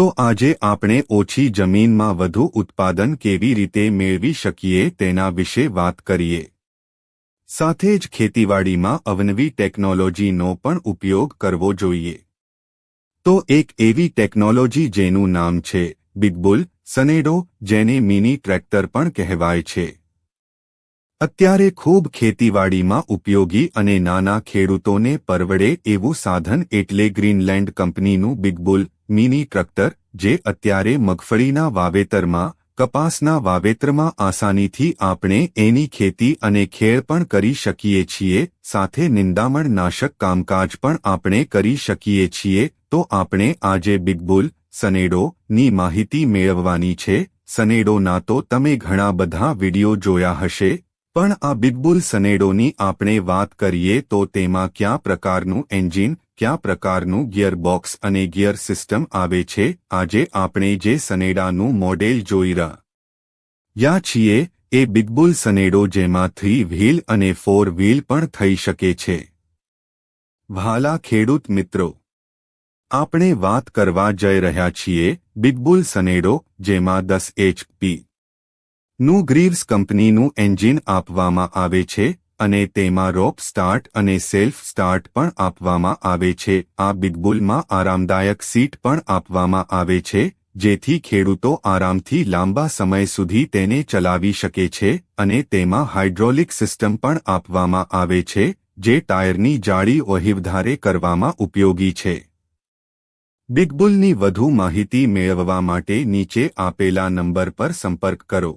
તો આજે આપણે ઓછી જમીનમાં વધુ ઉત્પાદન કેવી રીતે મેળવી શકીએ તેના વિશે વાત કરીએ. સાથે જ ખેતીવાડીમાં અવનવી ટેકનોલોજીનો પણ ઉપયોગ કરવો જોઈએ. તો એક એવી ટેકનોલોજી જેનું નામ છે બિગબુલ સનેડો, જેને મિની ટ્રેક્ટર પણ કહેવાય છે. અત્યારે ખૂબ ખેતીવાડીમાં ઉપયોગી અને નાના ખેડૂતોને પરવડે એવું સાધન એટલે ગ્રીનલેન્ડ કંપનીનું બિગબુલ મિની ટ્રક્ટર, જે અત્યારે મગફળીના વાવેતરમાં, કપાસના વાવેતરમાં આસાનીથી આપણે એની ખેતી અને ખેડ પણ કરી શકીએ છીએ, સાથે નિંદામણ નાશક કામકાજ પણ આપણે કરી શકીએ છીએ, તો આપણે આજે બિગબુલ સનેડો ની માહિતી મેળવવાની છે, સનેડોના તો તમે ઘણા બધા વિડિયો જોયા હશે, પણ આ બિગબુલ સનેડોની આપણે વાત કરીએ તો તેમાં કયા પ્રકારનું એન્જિન કયા પ્રકારનું ગિયરબોક્સ અને ગિયર સિસ્ટમ આવે છે? આજે આપણે જે સનેડાનું મોડેલ જોઈ રહ્યા છીએ, એ બિગબુલ સનેડો જેમાં થ્રી વ્હીલ અને ફોર વ્હીલ પણ થઈ શકે છે. ભાલા ખેડૂત મિત્રો, આપણે વાત કરવા જઈ રહ્યા છીએ બિગબુલ સનેડો જેમાં દસ એચપી નું ગ્રીવ્સ કંપનીનું એન્જિન આપવામાં આવે છે. અને તેમાં રોપ સ્ટાર્ટ અને સેલ્ફ સ્ટાર્ટ પણ આપવામાં આવે છે. આ બિગબુલમાં આરામદાયક સીટ પણ આપવામાં આવે છે, જેથી ખેડૂતો આરામથી લાંબા સમય સુધી તેને ચલાવી શકે છે અને તેમાં હાઇડ્રોલિક સિસ્ટમ પણ આપવામાં આવે છે, જે ટાયરની જાળી ઓહિવધારે કરવામાં ઉપયોગી છે. બિગબુલની વધુ માહિતી મેળવવા માટે નીચે આપેલા નંબર પર સંપર્ક કરો.